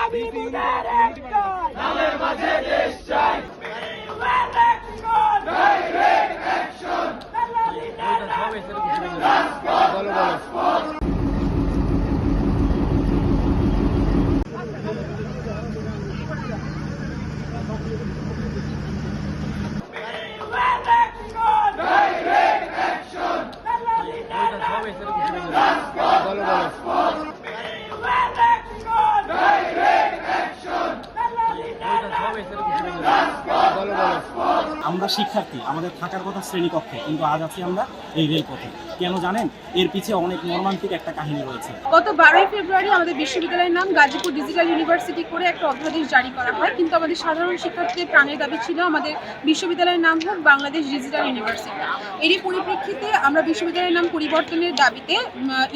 দাবি মুদের একটাই। নামের মাঝে দেশ চাই। আমরা শিক্ষার্থী, আমাদের থাকার কথা শ্রেণীকক্ষে, কিন্তু আজ আছি আমরা এই রেলপথে। কেন জানেন? এর পিছে অনেক মর্মান্তিক একটা কাহিনী রয়েছে। গত বারোই ফেব্রুয়ারি আমাদের বিশ্ববিদ্যালয়ের নাম গাজীপুর ডিজিটাল ইউনিভার্সিটি করে একটা অধ্যাদেশ জারি করা হয়, কিন্তু আমাদের সাধারণ শিক্ষার্থীদের প্রাণের দাবি ছিল আমাদের বিশ্ববিদ্যালয়ের নাম হোক বাংলাদেশ ডিজিটাল ইউনিভার্সিটি এরই পরিপ্রেক্ষিতে আমরা বিশ্ববিদ্যালয়ের নাম পরিবর্তনের দাবিতে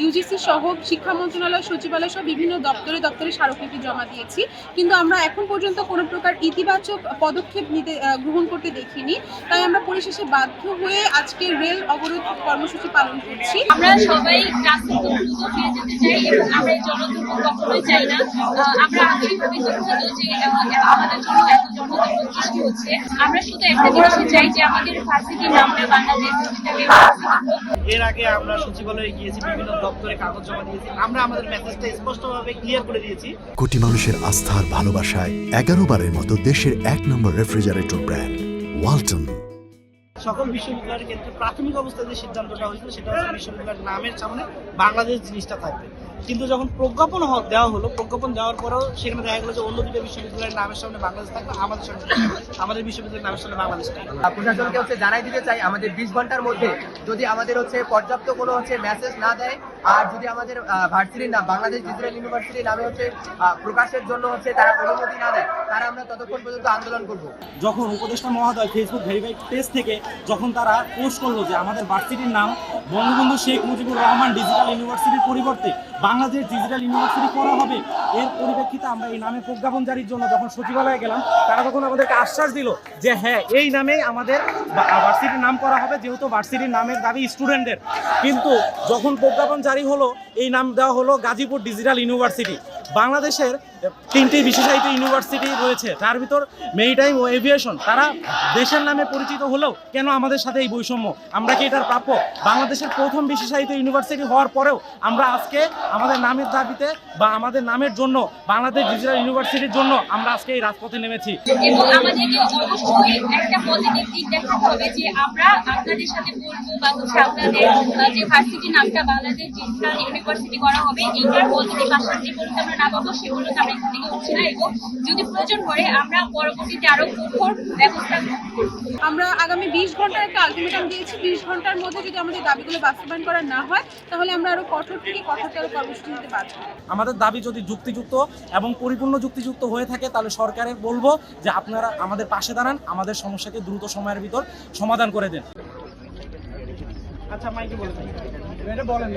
ইউজিসি সহ শিক্ষা মন্ত্রণালয়, সচিবালয় সহ বিভিন্ন দপ্তরে দপ্তরে স্মারকলিপি জমা দিয়েছি, কিন্তু আমরা এখন পর্যন্ত কোনো প্রকার ইতিবাচক পদক্ষেপ নিতে গ্রহণ করতে দেখিনি তাই আমরা পরিশেষে বাধ্য হয়ে আজকে রেল অবরোধ কর্মসূচি পালন করছি। আমরা সবাই রাস্তা দ্রুত ফিরে যেতে চাই এবং আমরা জনদুর্ভোগ কখনোই চাই না। আমরা আন্তরিকভাবে দুঃখিত যে আমাদের জন্য এত জনদুর্ভোগ সৃষ্টি হচ্ছে। আমরা শুধু একটা জিনিসই চাই যে আমাদের ভার্সিটির নামটা বাংলাদেশ ডিজিটাল ইউনিভার্সিটি হোক এর আগে আমরা সচিবালয়ে গিয়েছি বিভিন্ন দপ্তরে কাগজ জমা দিয়েছি। আমরা আমাদের মেসেজটা স্পষ্টভাবে ক্লিয়ার করে দিয়েছি। কোটি মানুষের আস্থার ভালোবাসায় এগারো বারের মতো দেশের এক নম্বর রেফ্রিজারেটর ব্র্যান্ড ওয়ালটন। সকল বিশ্ববিদ্যালয়ের ক্ষেত্রে প্রাথমিক অবস্থায় যে সিদ্ধান্তটা হয়েছিল সেটা হচ্ছে বিশ্ববিদ্যালয়ের নামের সামনে বাংলাদেশ জিনিসটা থাকবে। কিন্তু যখন প্রজ্ঞাপন হ- দেওয়া হলো প্রজ্ঞাপন দেওয়ার পরেও সেখানে দেখা গেলো যে অন্য দুটো বিশ্ববিদ্যালয়ের নামের সামনে বাংলাদেশ থাকবে আমাদের সামনে আমাদের বিশ্ববিদ্যালয়ের নামের সামনে বাংলাদেশ থাকবে। প্রশাসনকে হচ্ছে জানাই দিতে চাই আমাদের বিশ ঘণ্টার মধ্যে যদি আমাদের হচ্ছে পর্যাপ্ত কোনো হচ্ছে মেসেজ না দেয় আর যদি আমাদের ভার্সিটির নাম, বাংলাদেশ ডিজিটাল ইউনিভার্সিটি নামে হচ্ছে প্রকাশের জন্য হচ্ছে তারা অনুমতি না দেয়, তারা আমরা ততক্ষণ পর্যন্ত আন্দোলন করব। যখন উপদেষ্টা মহোদয় ফেসবুক ভেরিফাইড পেজ থেকে যখন তারা পোস্ট করল যে আমাদের ভার্সিটির নাম, বঙ্গবন্ধু শেখ মুজিবুর রহমান ডিজিটাল ইউনিভার্সিটির পরিবর্তে বাংলাদেশ ডিজিটাল ইউনিভার্সিটি করা হবে, এর পরিপ্রেক্ষিতে আমরা এই নামে প্রজ্ঞাপন জারির জন্য যখন সচিবালয়ে গেলাম, তারা তখন আমাদেরকে আশ্বাস দিল যে হ্যাঁ এই নামেই আমাদের ভার্সিটির নাম করা হবে, যেহেতু ভার্সিটির নামের দাবি স্টুডেন্টদের কিন্তু যখন প্রজ্ঞাপন জারি হলো এই নাম দেওয়া হলো গাজীপুর ডিজিটাল ইউনিভার্সিটি বাংলাদেশের তিনটি বিশেষায়িত ইউনিভার্সিটি রয়েছে। তার ভিতর মেরিটাইম ও এভিয়েশন, তারা দেশের নামে পরিচিত হলেও কেন আমাদের সাথে এই বৈষম্য? আমরা কি এটার প্রাপ্য? বাংলাদেশের প্রথম বিশেষায়িত ইউনিভার্সিটি হওয়ার পরেও আমরা আজকে আমাদের নামের দাবিতে বা আমাদের নামের জন্য, বাংলাদেশ ডিজিটাল ইউনিভার্সিটির জন্য আমরা আজকে এই রাজপথে নেমেছি। আমরা আপনাদের সাথে বলব বাংলাদেশ ইউনিভার্সিটি করা হবে আমরা না আমরা না এবং যদি প্রয়োজন পড়ে আমরা পরবর্তীতে আরও কঠোর ব্যবস্থা আমরা আগামী বিশ ঘণ্টার একটা আলটিমেটাম দিয়েছি। বিশ ঘণ্টার মধ্যে যদি আমাদের দাবিগুলো বাস্তবায়ন করা না হয় তাহলে আমরা আরও কঠোর থেকে কঠোরতর কর্মসূচি নিতে বাধ্য আমাদের দাবি যদি যুক্তিযুক্ত এবং পরিপূর্ণ যুক্তিযুক্ত হয়ে থাকে তাহলে সরকারের বলব যে আপনারা আমাদের পাশে দাঁড়ান আমাদের সমস্যাকে দ্রুত সময়ের ভিতর সমাধান করে দেন। আচ্ছা মাইকে বলে দিন। বলেন।